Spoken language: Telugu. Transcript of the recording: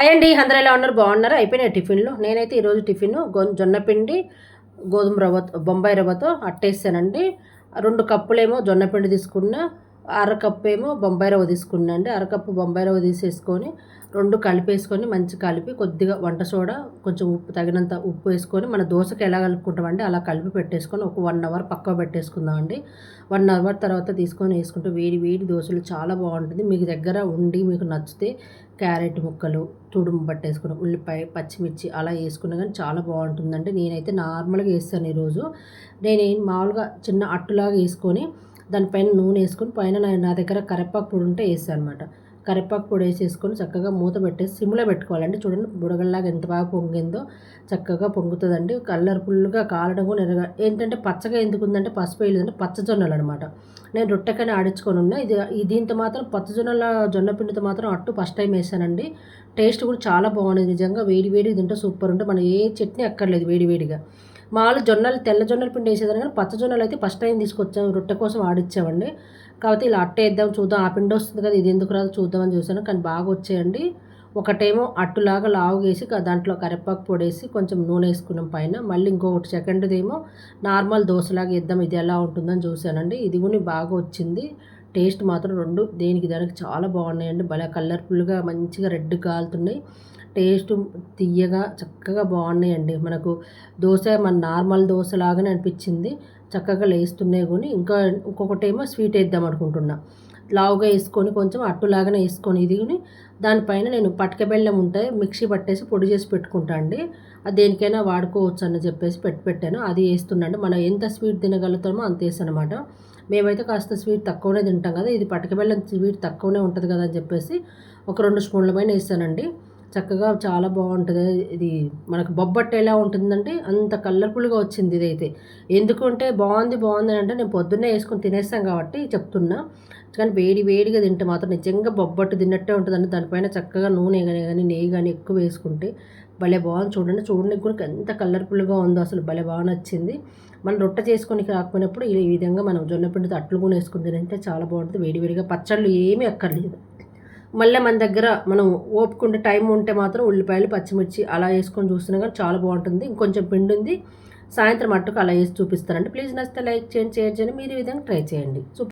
అండి అందరూ ఎలా ఉన్నారు? బాగున్నారు? అయిపోయినాయి టిఫిన్లు. నేనైతే ఈరోజు టిఫిన్ జొన్న పిండి గోధుమ రవ్వ బొంబాయి రవ్వతో అట్టేసానండి. రెండు కప్పులేమో జొన్న పిండి తీసుకున్నా. అరకప్పు ఏమో బొంబాయి రవ్వ తీసుకున్నాండి అరకప్పు బొంబాయి రవ్వ తీసేసుకొని రెండు కలిపేసుకొని మంచి కలిపి కొద్దిగా వంట సోడా కొంచెం ఉప్పు తగినంత ఉప్పు వేసుకొని మన దోశకి ఎలా కలుపుకుంటామండి? అలా కలిపి పెట్టేసుకొని ఒక వన్ అవర్ పక్క పెట్టేసుకుందామండి. వన్ అవర్ తర్వాత తీసుకొని వేసుకుంటే వేడి వేడి దోశలు చాలా బాగుంటుంది. మీకు దగ్గర ఉండి మీకు నచ్చితే క్యారెట్ ముక్కలు తుడుము పట్టేసుకుని ఉల్లిపాయ పచ్చిమిర్చి అలా వేసుకున్నా కానీ చాలా బాగుంటుందండి. నేనైతే నార్మల్గా వేస్తాను ఈరోజు. నేను మామూలుగా చిన్న అట్టులాగా వేసుకొని దానిపైన నూనె వేసుకొని పైన నా దగ్గర కరివేపాకు పొడి ఉంటే వేసాను అనమాట కరివేపాకు పొడి వేసేసుకొని చక్కగా మూత పెట్టేసి సిమ్లో పెట్టుకోవాలండి. చూడండి బుడగల్లాగా ఎంత బాగా పొంగిందో చక్కగా పొంగుతుందండి. కలర్ఫుల్గా కాలడం కూడా ఎరగా ఏంటంటే పచ్చగా ఎందుకు ఉందంటే పసుపు వేయలేదంటే పచ్చజొన్నలు అనమాట నేను రొట్టెకని ఆడించుకొని ఉన్నా. ఇది దీంతో మాత్రం పచ్చజొన్నల జొన్న పిండితో మాత్రం అట్టు ఫస్ట్ టైం వేసానండి. టేస్ట్ కూడా చాలా బాగుంది. నిజంగా వేడి వేడి తింటే సూపర్ ఉంటే మనం ఏ చట్నీ అక్కర్లేదు వేడి వేడిగా. మామూలు జొన్నలు తెల్ల జొన్నలు పిండి వేసేదాన్ని కానీ పచ్చ జొన్నలు అయితే ఫస్ట్ టైం తీసుకొచ్చాము రొట్టె కోసం ఆడిచ్చామండి కాబట్టి ఇలా అట్ట వేద్దాం చూద్దాం. ఆ పిండి వస్తుంది కదా ఇది ఎందుకు రాదు చూద్దామని చూసాను కానీ బాగా వచ్చాయండి. ఒకటేమో అట్టులాగా లావుగేసి దాంట్లో కరివేపాకు పొడేసి కొంచెం నూనె వేసుకున్నాం పైన. మళ్ళీ ఇంకొకటి సెకండ్ది ఏమో నార్మల్ దోశలాగా ఇద్దాం ఇది ఎలా ఉంటుందని చూశానండి. ఇది కూడా బాగా వచ్చింది. టేస్ట్ మాత్రం రెండు దేనికి దానికి చాలా బాగున్నాయండి. భలే కలర్ఫుల్గా మంచిగా రెడ్ కాలుతున్నాయి. టేస్ట్ తీయగా చక్కగా బాగున్నాయండి. మనకు దోశ మన నార్మల్ దోశ లాగానే అనిపించింది. చక్కగా లేస్తున్నాయి కొని ఇంకా ఇంకొకటి ఏమో స్వీట్ వేద్దాం అనుకుంటున్నా. లావుగా వేసుకొని కొంచెం అట్టులాగానే వేసుకొని ఇది దానిపైన నేను పటక బెల్లం ఉంటాయి మిక్సీ పట్టేసి పొడి చేసి పెట్టుకుంటా అండి. అది దేనికైనా వాడుకోవచ్చు అని చెప్పేసి పెట్టి పెట్టాను. అది వేస్తున్నాండి మనం ఎంత స్వీట్ తినగలుగుతామో అంత వేస్తాను అనమాట మేమైతే కాస్త స్వీట్ తక్కువనే తింటాం కదా ఇది పటక బెల్లం స్వీట్ తక్కువనే ఉంటుంది కదా అని చెప్పేసి ఒక రెండు స్పూన్ల పైన వేస్తానండి. చక్కగా చాలా బాగుంటుంది. ఇది మనకు బొబ్బట్టు ఎలా ఉంటుందంటే అంత కలర్ఫుల్గా వచ్చింది ఇదైతే. ఎందుకంటే బాగుంది బాగుంది అంటే నేను పొద్దున్నే వేసుకొని తినేస్తాం కాబట్టి చెప్తున్నా. కానీ వేడి వేడిగా తింటే మాత్రం నిజంగా బొబ్బట్టు తిన్నట్టే ఉంటుందండి. దానిపైన చక్కగా నూనె కానీ కానీ నెయ్యి కానీ ఎక్కువ వేసుకుంటే భలే బాగుంది. చూడండి చూడండి కూడా ఎంత కలర్ఫుల్గా ఉందో అసలు భలే బాగా నచ్చింది. మనం రొట్టె చేసుకొని రాకపోయినప్పుడు ఈ విధంగా మనం జొన్న పిండితో అట్లు కూడా వేసుకుని తినంటే చాలా బాగుంటుంది. వేడివేడిగా పచ్చళ్ళు ఏమీ అక్కర్లేదు. మళ్ళీ మన దగ్గర మనం ఓపుకుంటే టైం ఉంటే మాత్రం ఉల్లిపాయలు పచ్చిమిర్చి అలా వేసుకొని చూస్తున్నా కానీ చాలా బాగుంటుంది. ఇంకొంచెం పిండి ఉంది. సాయంత్రం అట్టుకు అలా వేసి చూపిస్తారండి. ప్లీజ్ నచ్చితే లైక్ చేయండి షేర్ చేయండి. మీరు ఈ విధంగా ట్రై చేయండి.